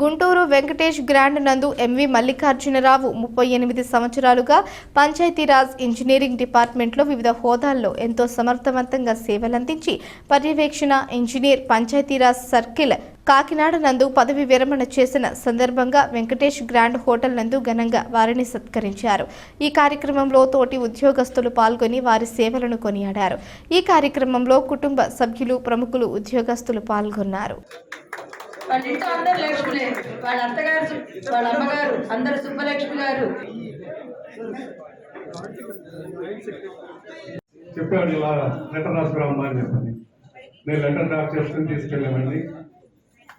Guntur Venkatesh grand నందు MV Mallikarjunarao ముప్పై ఎనిమిది సంవత్సరాలుగా పంచాయతీరాజ్ ఇంజనీరింగ్ డిపార్ట్మెంట్లో వివిధ హోదాల్లో ఎంతో సమర్థవంతంగా సేవలందించి పర్యవేక్షణ ఇంజనీర్ పంచాయతీరాజ్ సర్కిల్ కాకినాడ నందు పదవి విరమణ చేసిన సందర్భంగా వెంకటేష్ గ్రాండ్ హోటల్ నందు ఘనంగా వారిని సత్కరించారు. ఈ కార్యక్రమంలో తోటి ఉద్యోగస్తులు పాల్గొని వారి సేవలను కొనియాడారు. ఈ కార్యక్రమంలో కుటుంబ సభ్యులు ప్రముఖులు ఉద్యోగస్తులు పాల్గొన్నారు. వాళ్ళ ఇంట్లో అందరు లక్ష్మిలే వాళ్ళ అత్తగారు వాళ్ళ అమ్మగారు అందరు సుబ్బలక్ష్మి గారు. చెప్పాడు ఇలా లెటర్ రాసుకురామ్మా అని చెప్పండి. నేను లెటర్ డ్రాప్ చేసుకుని తీసుకెళ్ళామండి.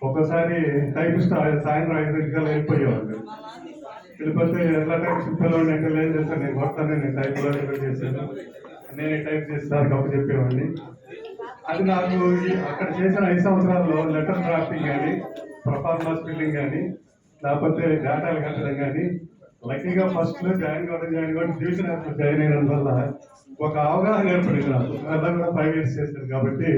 ఒక్కోసారి టైపిస్ట్ సాయంత్రం ఐదు గంటలు వెళ్ళిపోయేవాళ్ళు. వెళ్ళిపోతే ఎట్లా టైప్ చెప్పేవాడిని అంటే ఏం చేస్తాను నేను కొడతాను నేను టైప్లో చేశాను నేనే టైప్ చేస్తాను కాబట్టి చెప్పేవాడిని. అది నాకు అక్కడ చేసిన ఐదు సంవత్సరాల్లో లెటర్ డ్రాఫ్టింగ్ కానీ పర్ఫార్మెన్స్ బిల్డింగ్ కానీ లేకపోతే డేటాలు కట్టడం కానీ లక్కీగా ఫస్ట్లో జాయిన్ కావడం జాయిన్ కావడం డివిజన్ జాయిన్ అయిన వల్ల ఒక అవగాహన ఏర్పడింది నాకు. అలా కూడా ఫైవ్ ఇయర్స్ చేశాను కాబట్టి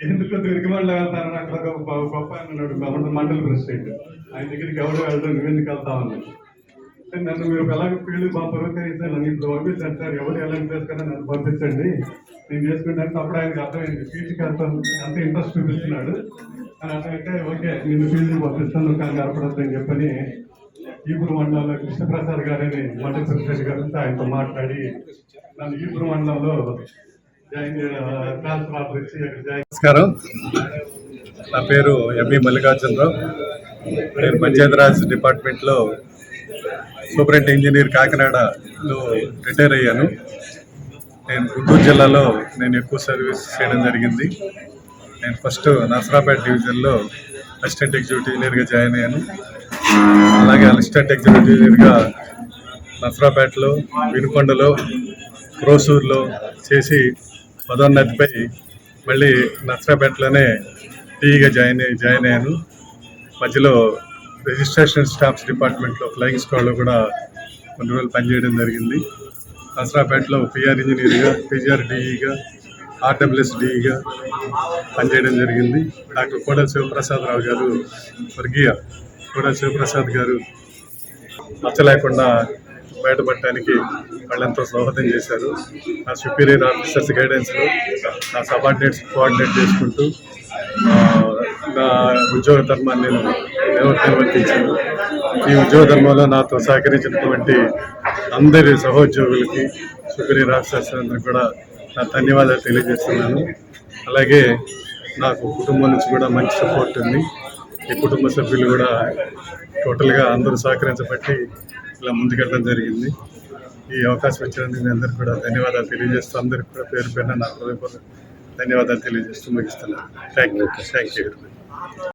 ఎందుకు తిరిగి మళ్ళీ అక్కడ ఒక గొప్ప- గొప్ప ఆయన మండలి ప్రెసిడెంట్. ఆయన దగ్గరికి ఎవరు వెళ్ళడం నువ్వు ఎందుకు వెళ్తా నన్ను మీరు ఎలాగ ఫీల్డ్ మా పర్వతరిస్తే నన్ను ఇప్పుడు పంపించండి సార్ ఎవరు ఎలా చేస్తారో నన్ను పంపించండి. నేను చేసుకుంటాను అప్పుడు ఆయనకి అర్థమైంది. ఫీల్డ్కి అంత అంత ఇంట్రెస్ట్ చూపిస్తున్నాడు. అని అర్థమైతే ఓకే నేను ఫీల్డ్కి పంపిస్తాను కానీ కనపడద్దు అని చెప్పని ఈపురు మండలంలో కృష్ణప్రసాద్ గారని మండలి ప్రెసిడెంట్ గారితో ఆయనతో మాట్లాడి నన్ను ఈపురు మండలంలో జాయిన్ ట్రాన్స్ఫర్ ఆఫర్ నమస్కారం. నా పేరు ఎంఈ మల్లికార్జునరావు. నేను పంచాయతీరాజ్ డిపార్ట్మెంట్లో సూపరింట్ ఇంజనీర్ కాకినాడలో రిటైర్ అయ్యాను. నేను గుంటూరు జిల్లాలో నేను ఎక్కువ సర్వీస్ చేయడం జరిగింది. నేను ఫస్ట్ నర్సరాపేట డివిజన్లో అసిస్టెంట్ ఎగ్జిక్యూటివ్ ఇంజనీర్గా జాయిన్ అయ్యాను. అలాగే అసిస్టెంట్ ఎగ్జిక్యూటివ్ ఇంజనీర్గా నర్సరాపేటలో వినుకొండలో క్రోసూర్లో చేసి పదోన్నతిపై మళ్ళీ నర్సరాపేటలోనే టీగా జాయిన్ అయ్యి జాయిన్ అయ్యాను. మధ్యలో రిజిస్ట్రేషన్ స్టాఫ్స్ డిపార్ట్మెంట్లో ఫ్లయింగ్ స్క్వాడ్లో కూడా కొన్ని రోజులు పనిచేయడం జరిగింది. నర్సరాపేటలో పిఆర్ ఇంజనీర్గా పిజిఆర్ డిఈగా ఆర్డబ్ల్యూఎస్ డిఈగా పనిచేయడం జరిగింది. డాక్టర్ కోడల శివప్రసాదరావు గారు స్వర్గీయ కోడల శివప్రసాద్ గారు మచ్చ లేకుండా బయటపడటానికి వాళ్ళంతా సౌహృదం చేశారు. నా సుపీరియర్ ఆఫీసర్స్ గైడెన్స్లో నా సబార్డినేట్స్ కోఆర్డినేట్ చేసుకుంటూ నా ఉద్యోగ ధర్మాన్ని నేను నిర్వర్తించాను. ఈ ఉద్యోగ ధర్మంలో నాతో సహకరించినటువంటి అందరి సహోద్యోగులకి సుపీరియర్ ఆఫీసర్స్ అందరికి కూడా నా ధన్యవాదాలు తెలియజేస్తున్నాను. అలాగే నాకు కుటుంబం నుంచి కూడా మంచి సపోర్ట్ ఉంది. ఈ కుటుంబ సభ్యులు కూడా టోటల్గా అందరూ సహకరించబట్టి ఇలా ముందుకెళ్ళడం జరిగింది. ఈ అవకాశం ఇచ్చినందుకు మీ అందరికీ కూడా ధన్యవాదాలు తెలియజేస్తూ అందరికీ కూడా పేరు పేరున నా హృదయపూర్వక ధన్యవాదాలు తెలియజేస్తూ ముగిస్తున్నాను. Thank you thank you